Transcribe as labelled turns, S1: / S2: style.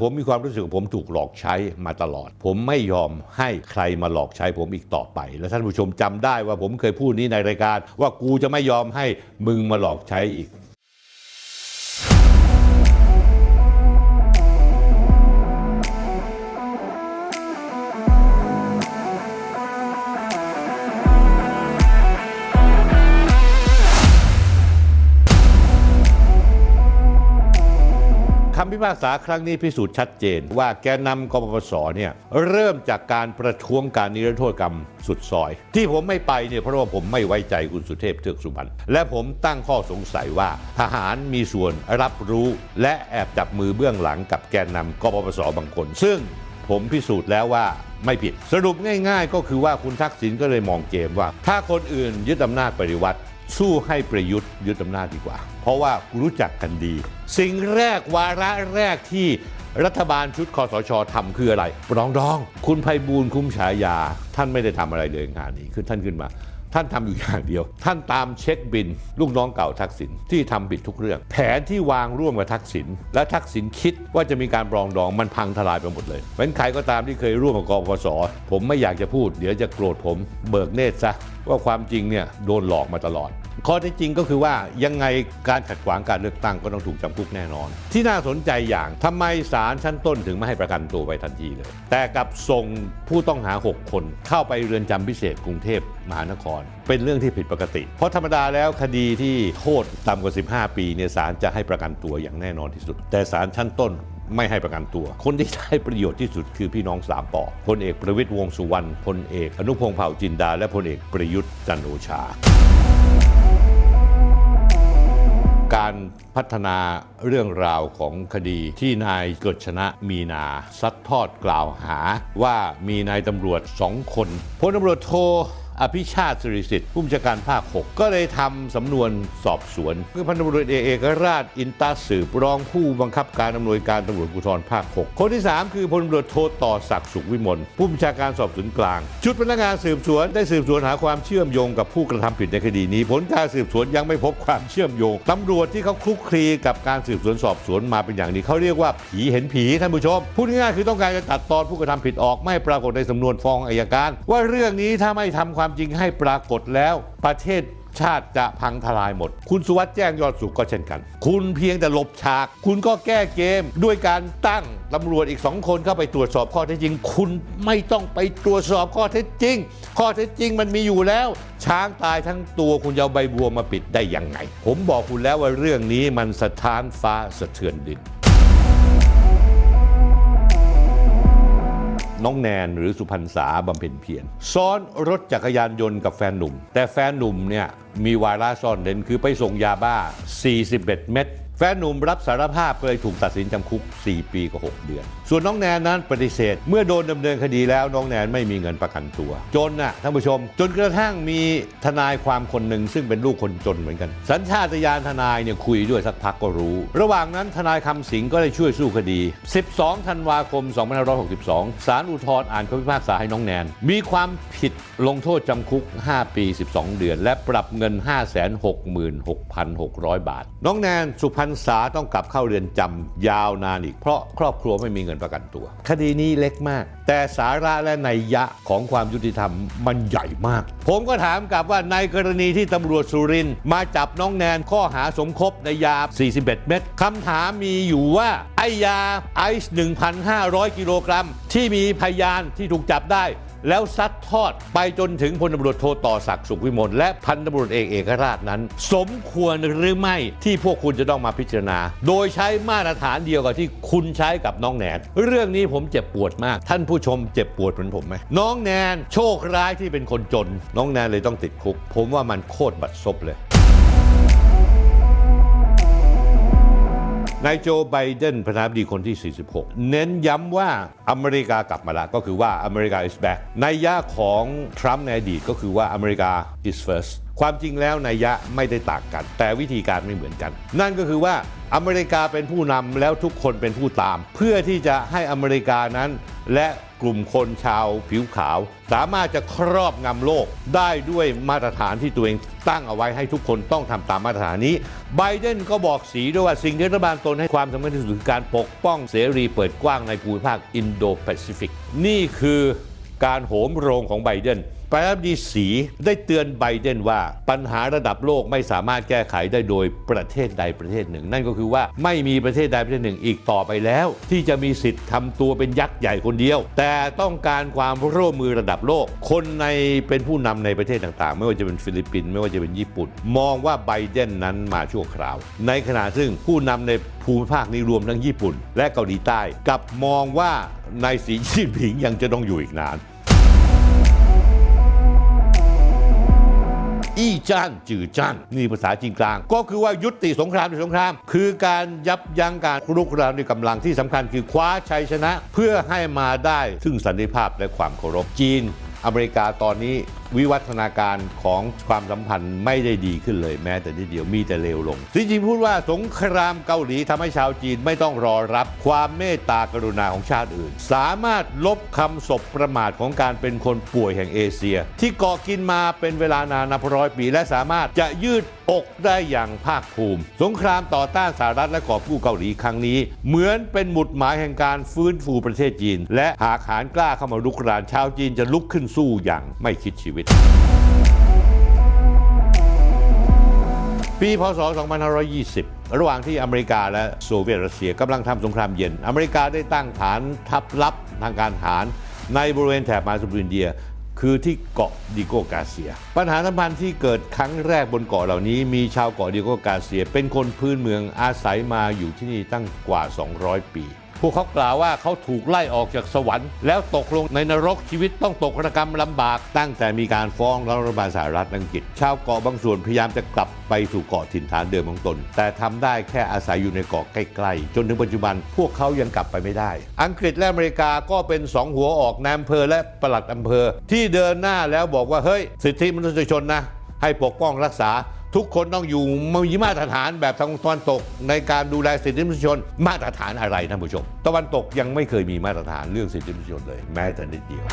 S1: ผมมีความรู้สึกว่าผมถูกหลอกใช้มาตลอด ผมไม่ยอมให้ใครมาหลอกใช้ผมอีกต่อไป และท่านผู้ชมจำได้ว่าผมเคยพูดนี้ในรายการ ว่ากูจะไม่ยอมให้มึงมาหลอกใช้อีก คำพิพากษาครั้งนี้พิสูจน์ชัดเจน ว่าแกนนำกปปสเนี่ยเริ่มจากการประท้วงการนิรโทษกรรมสุดซอย ที่ผมไม่ไปเนี่ยเพราะว่าผมไม่ไว้ใจคุณสุเทพเทือกสุบรรณและผมตั้งข้อสงสัยว่าทหารมีส่วนรับรู้และแอบจับมือเบื้องหลังกับแกนนำกปปสบางคน ซึ่งผมพิสูจน์แล้วว่าไม่ผิด สรุปง่าย ๆ ก็คือว่าคุณทักษิณก็เลยมองเกมว่า ถ้าคนอื่นยึดอำนาจปฏิวัติ สู้ให้ประยุทธ์ยึดอำนาจดีกว่า เพราะว่ารู้จักกันดี สิ่งแรกวาระแรกที่รัฐบาลชุดคอสชทำคืออะไรปรองดอง คุณไพบูลคุ้มฉายา ท่านไม่ได้ทำอะไรเลยงานนี้คือท่านขึ้นมา ท่านทำอยู่อย่างเดียว ท่านตามเช็คบิน ลูกน้องเก่าทักษิณที่ทำผิดทุกเรื่อง แผนที่วางร่วมกับทักษิณและทักษิณคิดว่าจะมีการปรองดองมันพังทลายไปหมดเลยเป็นใครก็ตามที่เคยร่วมกับกปปสผมไม่อยากจะพูด เดี๋ยวจะโกรธผมเบิกเนตรซะ ว่าความจริงเนี่ยโดนหลอกมาตลอด ข้อท็จจริงก็คือว่ายังไงการขัดขวางการเลือกตั้งก็ต้องถูกจำคุกแน่นอน ที่น่าสนใจอย่างทำไมศาลชั้นต้นถึงไม่ให้ประกันตัวไปทันทีเลย แต่กับส่งผู้ต้องหา 6 คนเข้าไปเรือนจำพิเศษกรุงเทพมหานคร เป็นเรื่องที่ผิดปกติ เพราะธรรมดาแล้วคดีที่โทษต่ำกว่า 15 ปีเนี่ยศาลจะให้ประกันตัวอย่างแน่นอนที่สุด แต่ศาลชั้นต้น ไม่ให้ประกันตัว คนที่ได้ประโยชน์ที่สุดคือพี่น้องสามปอพลเอกประวิตยวงสุวรรณพลเอกอนุพงษ์เผ่าจินดา และพลเอกประยุทธ์จันโอชา การพัฒนาเรื่องราวของคดีที่นายกฤษณะมีนาซัดทอดกล่าวหาว่ามีนายตำรวจสองคนพลตำรวจโท อภิชาติสิริสิทธิ์ผู้บัญชาการภาค 6 ก็เลยทำสำนวนสอบสวนคือพันตำรวจเอกเอกราชอินตาสืบรองผู้บังคับการอำนวยการตำรวจภูธรภาค 6 คนที่ 3 คือพลตำรวจโทต่อศักดิ์สุขวิมลผู้บัญชาการสอบสวนกลาง ชุดพนักงานสืบสวนได้สืบสวนหาความเชื่อมโยงกับผู้กระทำผิดในคดีนี้ ผลการสืบสวนยังไม่พบความเชื่อมโยงตำรวจที่เขาคลุกคลีกับการสืบสวนสอบสวนมาเป็นอย่างดีเขาเรียกว่าผีเห็นผีท่านผู้ชมพูดง่ายๆคือต้องการจะตัดตอนผู้กระทำผิดออกไม่ปรากฏในสำนวนฟ้องอายการ ว่าเรื่องนี้ถ้าไม่ทำความความจริงให้ปรากฏแล้วประเทศชาติจะพังทลายหมด คุณสุวัสด์แจ้งยอดสุขก็เช่นกัน คุณเพียงแต่หลบฉาก คุณก็แก้เกมด้วยการตั้งตำรวจอีกสองคนเข้าไปตรวจสอบข้อเท็จจริง คุณไม่ต้องไปตรวจสอบข้อเท็จจริง ข้อเท็จจริงมันมีอยู่แล้ว ช้างตายทั้งตัวคุณเอาใบบัวมาปิดได้ยังไง ผมบอกคุณแล้วว่าเรื่องนี้มันสะท้านฟ้าสะเทือนดิน น้องแนนหรือสุพรรณษาบำเพ็ญเพียรซ้อนรถจักรยานยนต์กับแฟนหนุ่ม แต่แฟนหนุ่มเนี่ยมีวาระซ่อนเด่นคือไปส่งยาบ้า 41 เม็ด แฟนหนุ่มรับสารภาพเลยถูกตัดสินจำคุก 4 ปีกับ 6 เดือน ส่วนน้องแนนนั้นปฏิเสธ เมื่อโดนดำเนินคดีแล้วน้องแนนไม่มีเงินประกันตัว จนน่ะท่านผู้ชม จนกระทั่งมีทนายความคนหนึ่งซึ่งเป็นลูกคนจนเหมือนกัน สัญชาตญาณทนายเนี่ยคุยด้วยสักพักก็รู้ ระหว่างนั้นทนายคำสิงก็ได้ช่วยสู้คดี 12 ธันวาคม 2562 ศาลอุทธรณ์อ่านคำพิพากษาให้น้องแนน มีความผิดลงโทษจำคุก 5 ปี 12 เดือน และปรับเงิน 566,600 บาท น้องแนนสุพรรณษาต้องกลับเข้าเรือนจำยาวนานอีก เพราะครอบครัวไม่มีเงินประกันตัว คดีนี้เล็กมาก แต่สาระและนัยยะของความยุติธรรมมันใหญ่มาก ผมก็ถามกลับว่าในกรณีที่ตำรวจสุรินทร์มาจับน้องแนนข้อหาสมคบในยา 41 เม็ดคำถามมีอยู่ว่าไอยาไอซ์1,500 กิโลกรัมที่มีพยานที่ถูกจับได้ แล้วซัดทอดไปจนถึงพลตำรวจโทต่อศักดิ์สุขวิมลและพันตำรวจเอกเอกราชนั้น สมควรหรือไม่ที่พวกคุณจะต้องมาพิจารณา โดยใช้มาตรฐานเดียวกับที่คุณใช้กับน้องแนนเรื่องนี้ผมเจ็บปวดมาก ท่านผู้ชมเจ็บปวดเหมือนผมไหมน้องแนนโชคร้ายที่เป็นคนจน น้องแนนเลยต้องติดคุก ผมว่ามันโคตรบัดซบเลย นายโจไบเดนประธานาธิบดีคนที่ 46 เน้นย้ำว่าอเมริกากลับมาแล้วก็คือว่าอเมริกา is back ในย่าของทรัมป์ในอดีตก็คือว่าอเมริกา is first ความจริงแล้วนัยยะไม่ได้ต่างกัน แต่วิธีการไม่เหมือนกัน นั่นก็คือว่าอเมริกาเป็นผู้นำแล้วทุกคนเป็นผู้ตาม เพื่อที่จะให้อเมริกานั้นและ กลุ่มคนชาวผิวขาว สามารถจะครอบงำโลกได้ด้วยมาตรฐานที่ตัวเองตั้งเอาไว้ให้ทุกคนต้องทำตามมาตรฐานนี้ไบเดนก็บอกสีด้วยว่าสิ่งที่รัฐบาลตนให้ความสำคัญที่สุดคือการปกป้องเสรีเปิดกว้างในภูมิภาคอินโดแปซิฟิกนี่คือ การโหมโรงของไบเดนประธานาธิบดีสีได้เตือนไบเดนว่าปัญหาระดับโลกไม่สามารถแก้ไขได้โดยประเทศใดประเทศหนึ่ง นั่นก็คือว่าไม่มีประเทศใดประเทศหนึ่งอีกต่อไปแล้ว ที่จะมีสิทธิ์ทำตัวเป็นยักษ์ใหญ่คนเดียว แต่ต้องการความร่วมมือระดับโลก คนในเป็นผู้นำในประเทศต่างๆ ไม่ว่าจะเป็นฟิลิปปินส์ไม่ว่าจะเป็นญี่ปุ่น มองว่าไบเดนนั้นมาชั่วคราว ในขณะซึ่งผู้นำในภูมิภาคนี้รวมทั้งญี่ปุ่น และเกาหลีใต้กับมองว่า นายสีจิ้นผิงยังจะต้องอยู่อีกนาน อี้จ้านจือจ้านนี่ภาษาจีนกลาง ก็คือว่ายุติสงครามด้วยสงคราม คือการยับยั้งการรุกรานด้วยกำลังที่สำคัญคือคว้าชัยชนะ เพื่อให้มาได้ซึ่งสันติภาพและความเคารพจีน อเมริกาตอนนี้วิวัฒนาการของความสัมพันธ์ไม่ได้ดีขึ้นเลยแม้แต่นิดเดียวมีแต่เลวลงสีจิ้นพูดว่าสงครามเกาหลีทำให้ชาวจีนไม่ต้องรอรับความเมตตากรุณาของชาติอื่น สามารถลบคำศพประมาทของการเป็นคนป่วยแห่งเอเชีย ที่เกาะกินมาเป็นเวลานานนับร้อยปี และสามารถจะยืดอกได้อย่างภาคภูมิ สงครามต่อต้านสหรัฐและกอบกู้เกาหลีครั้งนี้ เหมือนเป็นหมุดหมายแห่งการฟื้นฟูประเทศจีน และหากหารกล้าเข้ามาลุกรานชาวจีนจะลุกขึ้นสู้อย่างไม่คิดชีวิตปีพศ 2520 ระหว่างที่อเมริกาและโซเวียตรัสเซียกำลังทำสงครามเย็น อเมริกาได้ตั้งฐานทัพลับทางการทหาร ในบริเวณแถบมาสมุทรอินเดียคือที่เกาะดิโกกาเซีย ปัญหาสัมพันธ์ที่เกิดครั้งแรกบนเกาะเหล่านี้ มีชาวเกาะดิโกกาเซีย เป็นคนพื้นเมืองอาศัยมาอยู่ที่นี่ตั้งกว่า 200 ปี พวกเขากล่าวว่าเขาถูกไล่ออกจากสวรรค์ แล้วตกลงในนรกชีวิตต้องตกระกรรมลำบาก ตั้งแต่มีการฟ้องรัฐบาลสหรัฐอังกฤษ ชาวเกาะบางส่วนพยายามจะกลับไปสู่เกาะถิ่นฐานเดิมของตน แต่ทำได้แค่อาศัยอยู่ในเกาะใกล้ๆ จนถึงปัจจุบันพวกเขายังกลับไปไม่ได้ อังกฤษและอเมริกาก็เป็นสองหัวออกนายอำเภอและปลัดอำเภอ ที่เดินหน้าแล้วบอกว่าเฮ้ยสิทธิมนุษยชนนะให้ปกป้องรักษา ทุกคนต้องอยู่มีมาตรฐานแบบทางตะวันตก ในการดูแลสิทธิมนุษยชน มาตรฐานอะไรท่านผู้ชม ตะวันตกยังไม่เคยมีมาตรฐานเรื่องสิทธิมนุษยชนเลย แม้แต่นิดเดียว